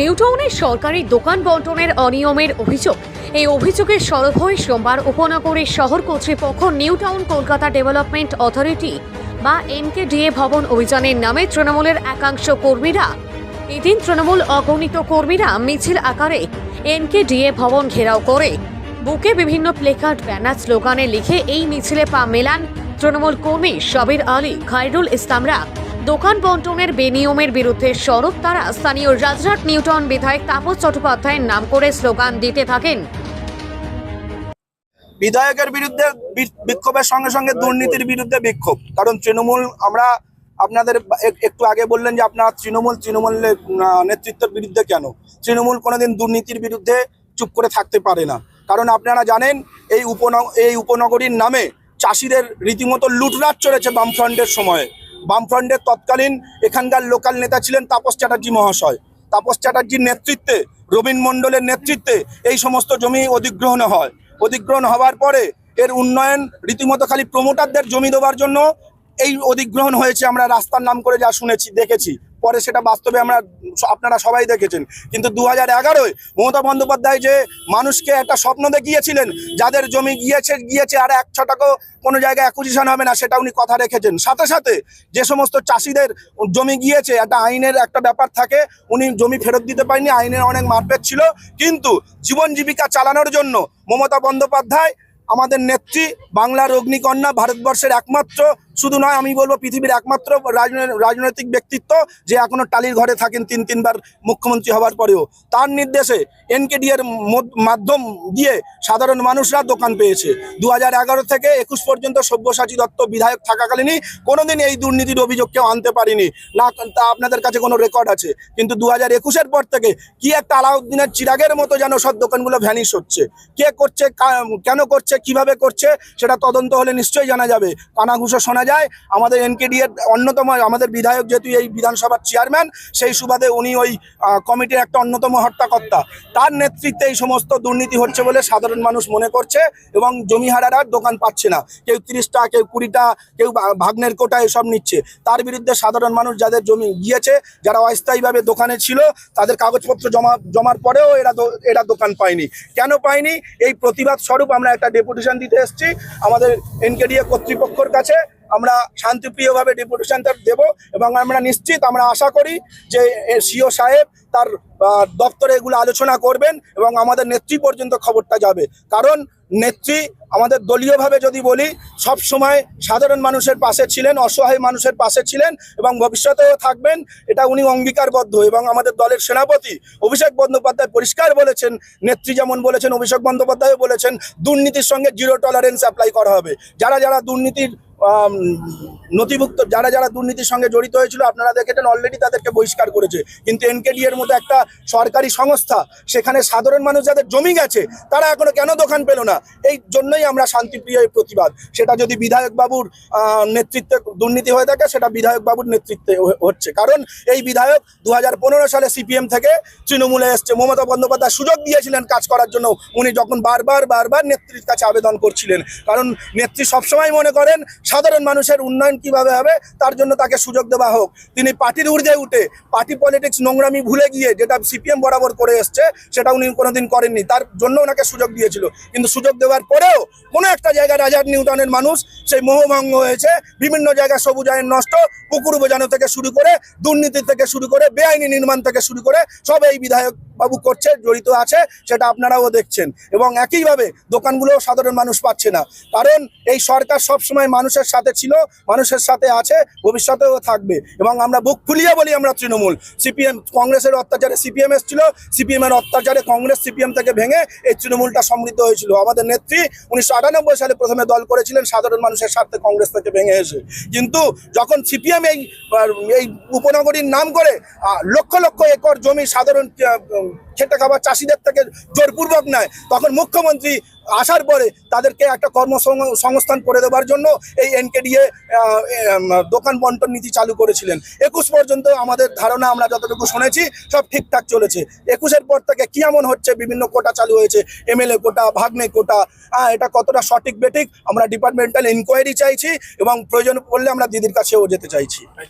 নিউটাউনে সরকারি দোকান বন্টনের অনিয়মের অভিযোগ। এই অভিযোগের সরব হয়ে সোমবার উপনগরের শহর কর্তৃপক্ষ New Town Kolkata development authority বা এনকেডিএ ভবন অভিযানের নামে তৃণমূলের একাংশ কর্মীরা, এদিন তৃণমূল অগণিত কর্মীরা মিছিল আকারে এনকেডিএ ভবন ঘেরাও করে। বুকে বিভিন্ন প্লেকার্ড, ব্যানার, স্লোগানে লিখে এই মিছিলে পা মেলান তৃণমূল কর্মী সাবির আলী, খায়রুল ইসলামরা। দোকান বন্টনের বেনিয়মের বিরুদ্ধে সরব তারা। স্থানীয় রাজরাট নিউটন বিধায়ক তাপস চট্টোপাধ্যায়ের নাম করে স্লোগান দিতে থাকেন। বিধায়কের বিরুদ্ধে বিক্ষোভের সঙ্গে সঙ্গে দুর্নীতির বিরুদ্ধে বিক্ষোভ। কারণ তৃণমূল আমরা আপনাদের এক- একটু আগে বললেন যে আপনারা তৃণমূল তৃণমূলের আহ, নেতৃত্বের বিরুদ্ধে কেন? তৃণমূল কোনোদিন দুর্নীতির বিরুদ্ধে চুপ করে থাকতে পারে না। কারণ আপনারা জানেন এই উপনগ এই উপনগরীর নামে চাষিদের রীতিমতো লুটরাট চলেছে বামফ্রন্টের সময়ে। বামফ্রন্টের তৎকালীন এখানকার লোকাল নেতা ছিলেন তাপস চ্যাটার্জি মহাশয়। তাপস চ্যাটার্জির নেতৃত্বে, রবীন মণ্ডলের নেতৃত্বে এই সমস্ত জমি অধিগ্রহণ হয়। অধিগ্রহণ হওয়ার পরে এর উন্নয়ন রীতিমতো খালি প্রমোটারদের জমি দেওয়ার জন্য এই অধিগ্রহণ হয়েছে। আমরা রাস্তার নাম করে যা শুনেছি, দেখেছি। পরে সেটা বাস্তবে আমরা আপনারা সবাই দেখেছেন। কিন্তু দু হাজার এগারোয় মমতা বন্দ্যোপাধ্যায় যে মানুষকে একটা স্বপ্ন দেখিয়েছিলেন, যাদের জমি গিয়েছে গিয়েছে আর এক ছটাকও কোনো জায়গায় অ্যাকুজিশন হবে না, সেটা উনি কথা রেখেছেন। সাথে সাথে যে সমস্ত চাষিদের জমি গিয়েছে, একটা আইনের একটা ব্যাপার থাকে, উনি জমি ফেরত দিতে পারেনি আইনের অনেক মারপেট ছিল। কিন্তু জীবন জীবিকা চালানোর জন্য মমতা বন্দ্যোপাধ্যায়, আমাদের নেত্রী, বাংলার অগ্নিকন্যা, ভারতবর্ষের একমাত্র শুধু নয়, আমি বলব পৃথিবীর একমাত্র রাজনৈতিক ব্যক্তিত্ব যে এখনও টালির ঘরে থাকেন তিন তিনবার মুখ্যমন্ত্রী হওয়ার পরেও। তার নির্দেশে এনকেডি এর মাধ্যম দিয়ে সাধারণ মানুষরা দোকান পেয়েছে। দু হাজার এগারো থেকে একুশ পর্যন্ত সব্যসাচী দত্ত বিধায়ক থাকাকালীনই কোনোদিন এই দুর্নীতির অভিযোগ কেউ আনতে পারিনি। না, তা আপনাদের কাছে কোনো রেকর্ড আছে? কিন্তু দু হাজার একুশের পর থেকে কি একটা আলাউদ্দিনের চিরাগের মতো যেন সব দোকানগুলো ভ্যানিশ হচ্ছে? কে করছে কেন করছে, কীভাবে করছে, সেটা তদন্ত হলে নিশ্চয়ই জানা যাবে। কানাঘুষো শোনা যায়। আমাদের এনকেডি এর অন্যতম, আমাদের বিধায়ক যেহেতু এই বিধানসভার চেয়ারম্যান, সেই সুবাদে উনি ওই কমিটির একটা অন্যতম হর্তাকর্তা তার নেতৃত্বে এই সমস্ত দুর্নীতি হচ্ছে বলে সাধারণ মানুষ মনে করছে এবং জমিহারারা দোকান পাচ্ছে না। কেউ তিরিশটা, কেউ কুড়িটা, কেউ ভাগ্নের কোটা এসব নিচ্ছে। তার বিরুদ্ধে সাধারণ মানুষ যাদের জমি গিয়েছে, যারা অস্থায়ীভাবে দোকানে ছিল, তাদের কাগজপত্র জমা, জমার পরেও এরা এরা দোকান পায়নি। কেন পায়নি? এই প্রতিবাদ স্বরূপ আমরা একটা ডেপুটেশন দিতে এসেছি। আমাদের এনকেডিএ কর্তৃপক্ষের কাছে আমরা শান্তিপ্রিয়ভাবে ডেপুটেশনটা দেব এবং আমরা নিশ্চিত, আমরা আশা করি যে সিও সাহেব তার দপ্তরে এগুলো আলোচনা করবেন এবং আমাদের নেত্রী পর্যন্ত খবরটা যাবে। কারণ নেত্রী আমাদের দলীয়ভাবে যদি বলি, সব সময় সাধারণ মানুষের পাশে ছিলেন, অসহায় মানুষের পাশে ছিলেন এবং ভবিষ্যতেও থাকবেন, এটা উনি অঙ্গীকারবদ্ধ এবং আমাদের দলের সেনাপতি অভিষেক বন্দ্যোপাধ্যায় পরিষ্কার বলেছেন, নেত্রী যেমন বলেছেন, অভিষেক বন্দ্যোপাধ্যায়ও বলেছেন, দুর্নীতির সঙ্গে জিরো টলারেন্স অ্যাপ্লাই করা হবে। যারা যারা দুর্নীতির নথিভুক্ত, যারা যারা দুর্নীতির সঙ্গে জড়িত হয়েছিল, আপনারা দেখেছেন অলরেডি তাদেরকে বহিষ্কার করেছে। কিন্তু এনকেডি এর মতো একটা সরকারি সংস্থা, সেখানে সাধারণ মানুষ যাদের জমি গেছে, তারা এখনও কেন দোকান পেল না? এই জন্যই আমরা শান্তিপ্রিয় প্রতিবাদ। সেটা যদি বিধায়ক বাবুর নেতৃত্বে দুর্নীতি হয়ে থাকে, সেটা বিধায়ক বাবুর নেতৃত্বে হচ্ছে। কারণ এই বিধায়ক দু হাজার পনেরো সালে সিপিএম থেকে তৃণমূলে এসছে। মমতা বন্দ্যোপাধ্যায় সুযোগ দিয়েছিলেন কাজ করার জন্য। উনি যখন বারবার বারবার নেত্রীর কাছে আবেদন করছিলেন। কারণ নেত্রী সবসময় মনে করেন সাধারণ মানুষের উন্নয়ন কীভাবে হবে, তার জন্য তাকে সুযোগ দেওয়া হোক। তিনি পার্টির ঊর্ধ্বে উঠে, পার্টি পলিটিক্স নোংরামি ভুলে গিয়ে যেটা সিপিএম বরাবর করে এসছে, সেটা উনি কোনোদিন করেননি। তার জন্য ওনাকে সুযোগ দিয়েছিল। কিন্তু সুযোগ দেওয়ার পরেও কোনো একটা জায়গায় রাজার নিউটনের মানুষ, সেই মোহভঙ্গ হয়েছে, বিভিন্ন জায়গায় সবুজ আইন নষ্ট, পুকুর বোঝানো থেকে শুরু করে, দুর্নীতি থেকে শুরু করে, বেআইনি নির্মাণ থেকে শুরু করে, সব এই বিধায়ক বাবু করছে, জড়িত আছে, সেটা আপনারাও দেখছেন। এবং একইভাবে দোকানগুলোও সাধারণ মানুষ পাচ্ছে না। কারণ এই সরকার সব সময় মানুষের সাথে ছিল, মানুষের সাথে আছে, ভবিষ্যতেও থাকবে। এবং আমরা বুক ফুলিয়ে বলি আমরা তৃণমূল। সিপিএম, কংগ্রেসের অত্যাচারে সিপিএম এসেছিল সিপিএম এর অত্যাচারে কংগ্রেস সিপিএম থেকে ভেঙে এই তৃণমূলটা সমৃদ্ধ হয়েছিল। আমাদের নেত্রী উনিশশো আটানব্বই সালে প্রথমে দল করেছিলেন, সাধারণ মানুষের স্বার্থে কংগ্রেস থেকে ভেঙে এসে। কিন্তু যখন সিপিএম এই এই উপনগরীর নাম করে লক্ষ লক্ষ একর জমি সাধারণ খেটে খাবার চাষিদের থেকে জোরপূর্বক নেয়। তখন মুখ্যমন্ত্রী আসার পরে তাদেরকে একটা কর্মসংস্থান করে দেওয়ার জন্য এই এনকেডিএ দোকান বন্টন নীতি চালু করেছিলেন। একুশ পর্যন্ত আমাদের ধারণা আমরা যতটুকু শুনেছি, সব ঠিকঠাক চলেছে। একুশের পর থেকে কি এমন হচ্ছে, বিভিন্ন কোটা চালু হয়েছে, এমএলএ কোটা, ভাগ্নে কোটা এটা কতটা সঠিক, বেঠিক, আমরা ডিপার্টমেন্টাল ইনকোয়ারি চাইছি এবং প্রয়োজন পড়লে আমরা দিদির কাছেও যেতে চাইছি।